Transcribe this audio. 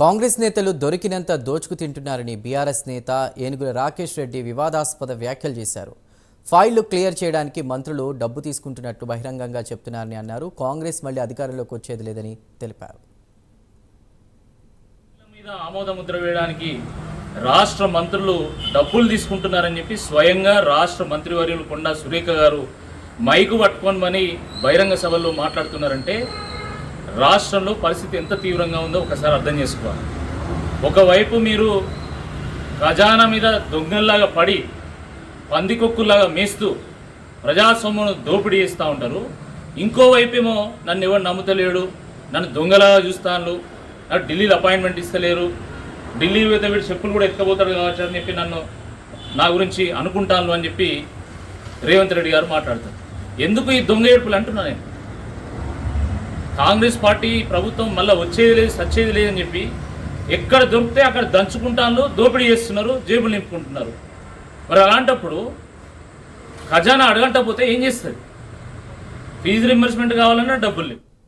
కాంగ్రెస్ నేతలు దొరికినంత దోచుకు తింటున్నారని బీఆర్ఎస్ నేత ఏనుగుల రాకేష్ రెడ్డి వివాదాస్పద వ్యాఖ్యలు చేశారు. ఫైళ్ళు క్లియర్ చేయడానికి మంత్రులు డబ్బు తీసుకుంటున్నట్టు బహిరంగంగా చెప్తున్నారని అన్నారు. కాంగ్రెస్ మళ్ళీ అధికారంలోకి వచ్చేది లేదని తెలిపారు. మీద ఆమోద ముద్ర వేయడానికి రాష్ట్ర మంత్రులు డబ్బులు తీసుకుంటున్నారని చెప్పి స్వయంగా రాష్ట్ర మంత్రివర్యులు కొండా సురేఖ గారు మైకు పట్టుకొని మని బహిరంగ సభల్లో మాట్లాడుతున్నారంటే రాష్ట్రంలో పరిస్థితి ఎంత తీవ్రంగా ఉందో ఒకసారి అర్థం చేసుకోవాలి. ఒకవైపు మీరు ఖజానా మీద దొంగల్లాగా పడి పందికొక్కులాగా మేస్తూ ప్రజాస్వామ్యం దోపిడీ చేస్తూ ఉంటారు. ఇంకోవైపు ఏమో నన్ను ఎవరు నమ్ముతలేడు నన్ను దొంగలాగా చూస్తాను నాకు ఢిల్లీలో అపాయింట్మెంట్ ఇస్తలేరు ఢిల్లీ పోతే వీడు చెప్పులు కూడా ఎత్తుకపోతాడు కావచ్చు అని చెప్పి నన్ను నా గురించి అనుకుంటాను అని చెప్పి రేవంత్ రెడ్డి గారు మాట్లాడతారు. ఎందుకు ఈ దొంగ ఏడుపులు అంటున్నా నేను? కాంగ్రెస్ పార్టీ ప్రభుత్వం మళ్ళీ వచ్చేది లేదు సచ్చేది లేదని చెప్పి ఎక్కడ దొరికితే అక్కడ దంచుకుంటాను దోపిడీ చేస్తున్నారు జేబులు నింపుకుంటున్నారు. మరి అలాంటప్పుడు ఖజానా అడగంట పోతే ఏం చేస్తుంది? ఫీజు రింబర్స్మెంట్ కావాలన్నా డబ్బులు లేవు.